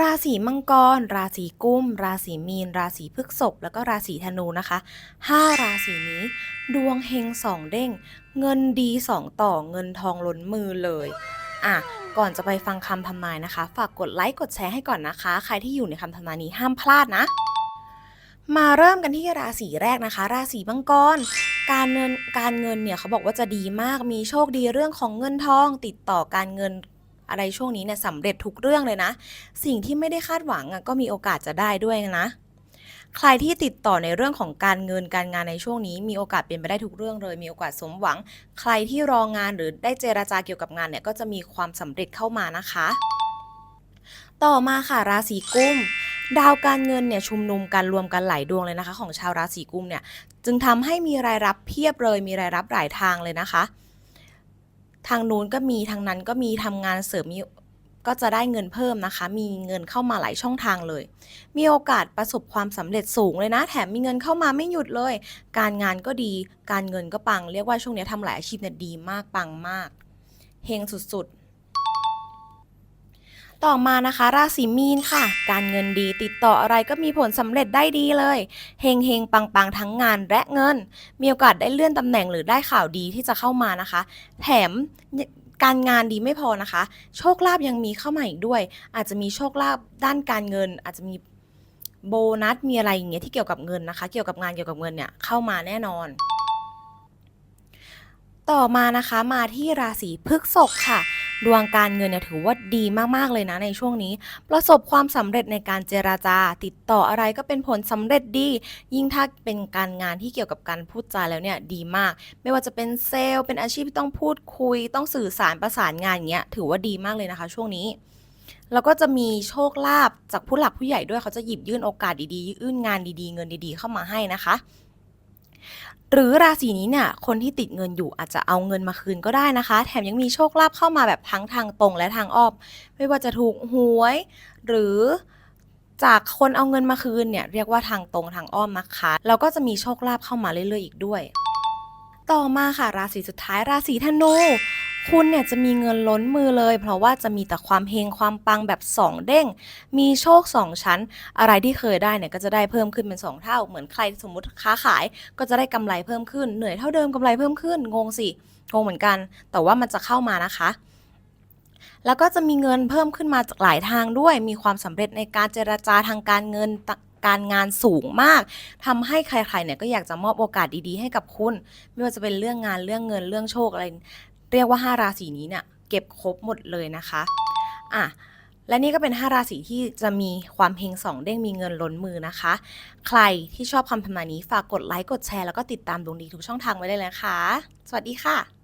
ราศีมังกร ราศีกุม ราศีมีน ราศีพฤษภแล้วก็ราศีธนูนะคะห้าราศีนี้ ดวงเฮงสองเด้ง เงินดีสองต่อเงินทองล้นมือเลยอะก่อนจะไปฟังคำทำนายนะคะ ฝากกดไลค์กดแชร์ให้ก่อนนะคะ ใครที่อยู่ในคำทำนายนี้ห้ามพลาดนะ มาเริ่มกันที่ราศีแรกนะคะ ราศีมังกรการเงินการเงินเนี่ยเขาบอกว่าจะดีมากมีโชคดีเรื่องของเงินทอง ติดต่อการเงิน อะไรช่วงนี้เนี่ยสำเร็จทุกเรื่องเลยนะ สิ่งที่ไม่ได้คาดหวังอะก็มีโอกาสจะได้ด้วยนะใครที่ติดต่อในเรื่องของการเงินการงานในช่วงนี้ มีโอกาสเป็นไปได้ทุกเรื่องเลย มีโอกาสสมหวัง ใครที่รองานหรือได้เจราจาเกี่ยวกับงานเนี่ยก็จะมีความสำเร็จเข้ามานะคะ ต่อมาค่ะราศีกุมดาวการเงินเนี่ยชุมนุมกันรวมกันหลายดวงเลยนะคะ ของชาวราศีกุมเนี่ยจึงทำให้มีรายรับเพียบเลยมีรายรับหลายทางเลยนะคะ ทางนู้นก็มีทางนั้นก็มีทำงานเสริมมีก็จะได้เงินเพิ่มนะคะ มีเงินเข้ามาหลายช่องทางเลย มีโอกาสประสบความสำเร็จสูงเลยนะ แถมมีเงินเข้ามาไม่หยุดเลย การงานก็ดี การเงินก็ปัง เรียกว่าช่วงนี้ทำหลายอาชีพเนี่ยดีมากปังมาก เฮงสุดๆ ต่อมานะคะ ราศีมีนค่ะ การเงินดีติดต่ออะไรก็มีผลสำเร็จได้ดีเลยเฮงเฮงปังปังทั้งงานและเงิน มีโอกาสได้เลื่อนตำแหน่งหรือได้ข่าวดีที่จะเข้ามานะคะ แถมการงานดีไม่พอนะคะ โชคลาภยังมีเข้ามาอีกด้วย อาจจะมีโชคลาภด้านการเงิน อาจจะมีโบนัสมีอะไรอย่างเงี้ยที่เกี่ยวกับเงินนะคะ เกี่ยวกับงานเกี่ยวกับเงินเนี่ยเข้ามาแน่นอน ต่อมานะคะมาที่ราศีพฤษภค่ะ ดวงการเงินเนี่ยถือว่าดีมากๆเลยนะในช่วงนี้ ประสบความสำเร็จในการเจราจา ติดต่ออะไรก็เป็นผลสำเร็จดี ยิ่งถ้าเป็นการงานที่เกี่ยวกับการพูดจาแล้วเนี่ยดีมาก ไม่ว่าจะเป็นเซลล์เป็นอาชีพที่ต้องพูดคุย ต้องสื่อสารประสานงานอย่างเงี้ยถือว่าดีมากเลยนะคะ ช่วงนี้แล้วก็จะมีโชคลาภจากผู้หลักผู้ใหญ่ด้วยเขาจะหยิบยื่นโอกาสดีๆ ยื่นงานดีๆ เงินดีๆ เข้ามาให้นะคะ หรือราศีนี้เนี่ยคนที่ติดเงินอยู่อาจจะเอาเงินมาคืนก็ได้นะคะ แถมยังมีโชคลาภเข้ามาแบบทั้งทางตรงและทางอ้อมไม่ว่าจะถูกหวย หรือจากคนเอาเงินมาคืนเนี่ยเรียกว่าทางตรงทางอ้อมนะคะแล้วก็จะมีโชคลาภเข้ามาเรื่อยๆอีกด้วย ต่อมาค่ะราศีสุดท้ายราศีธนู คุณเนี่ยจะมีเงินล้นมือเลย เพราะว่าจะมีแต่ความเฮงความปังแบบ 2 เด้ง มีโชค 2 ชั้น อะไรที่เคยได้เนี่ยก็จะได้เพิ่มขึ้นเป็น 2 เท่า เหมือนใครสมมุติค้าขายก็จะได้กำไรเพิ่มขึ้น เหนื่อยเท่าเดิมกำไรเพิ่มขึ้น งงสิ งงเหมือนกัน แต่ว่ามันจะเข้ามานะคะแล้วก็จะมีเงินเพิ่มขึ้นมาจากหลายทางด้วย มีความสำเร็จในการเจรจาทางการเงินการงานสูงมากทำให้ใครๆเนี่ยก็อยากจะมอบโอกาสดีๆ ให้กับคุณ ไม่ว่าจะเป็นเรื่องงานเรื่องเงินเรื่องโชคอะไร เรียกว่า 5 ราศีนี้เนี่ยเก็บครบหมดเลยนะคะอะและนี่ก็เป็น 5 ราศีที่จะมีความเฮงสองเด้งมีเงินล้นมือนะคะ ใครที่ชอบคำทำนายนี้ฝากกดไลค์กดแชร์แล้วก็ติดตามดวงดีทุกช่องทางไว้เลยนะคะ สวัสดีค่ะ